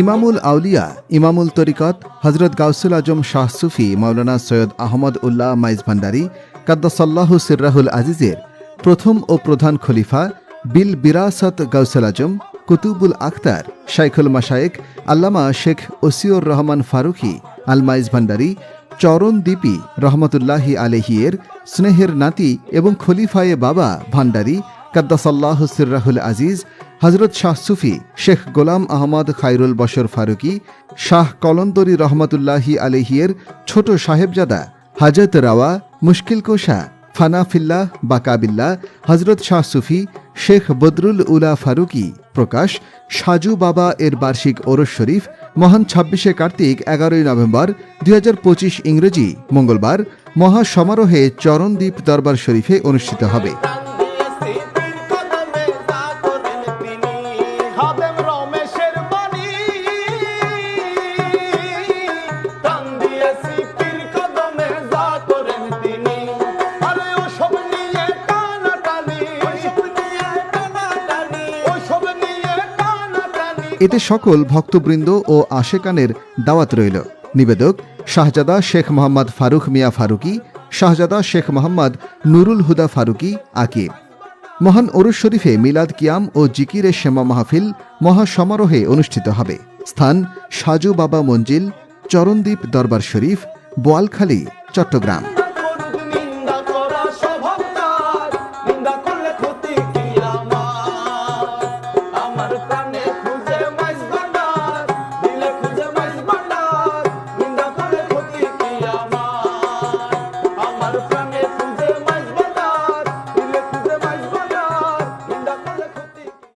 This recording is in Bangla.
ইমামুল আউলিয়া, ইমামুল তরিকত হজরত গাউসুল আজম শাহ সুফি, মাওলানা সৈয়দ আহমদ উল্লাহ মাইজ ভান্ডারি, কাদ্দাসাল্লাহু সির্রাহুল আজিজের প্রথম ও প্রধান খলিফা বিল বিরাসত গাউসুল আজম কুতুবুল আখতার, শাইখুল মাশায়েক আল্লামা শেখ ওসিউর রহমান ফারুকি আল মাইজ ভান্ডারি চরণদ্বীপী রহমতুল্লাহি আলেহিয়ের স্নেহের নাতি এবং খলিফায়ে বাবা ভান্ডারি কাদ্দাসাল্লাহ সির্রাহুল আজিজ হজরত শাহ সুফি শেখ গোলাম আহমদ খায়রুল বশর ফারুকি, শাহ কলন্দরি রহমতুল্লাহি আলেহিয়ের ছোট সাহেবজাদা হাজত রাওয়া মুশকিল কোষা ফানাফিল্লাহ বাকাবিল্লাহ হজরত শাহ সুফি, শেখ বদরুল উলা ফারুকি, প্রকাশ, সাজু বাবা এর বার্ষিক ওরস শরীফ, মহান ছাব্বিশে কার্তিক, এগারোই নভেম্বর, দুই হাজার পঁচিশ ইংরেজি, মঙ্গলবার, মহা সমারোহে চরণদ্বীপ দরবার শরীফে অনুষ্ঠিত হবে এতে সকল ভক্তবৃন্দ ও আশেকানের দাওয়াত রইল। নিবেদক, শাহজাদা শেখ মোহাম্মদ ফারুক মিয়া ফারুকি, শাহজাদা শেখ মোহাম্মদ নুরুল হুদা ফারুকি আকিব। মহান ওরুস শরীফে মিলাদ কিয়াম ও জিকিরে শ্যামা মাহফিল মহা সমারোহে অনুষ্ঠিত হবে। স্থান সাজু বাবা মঞ্জিল, চরণদ্বীপ দরবার শরীফ, বোয়ালখালী, চট্টগ্রাম।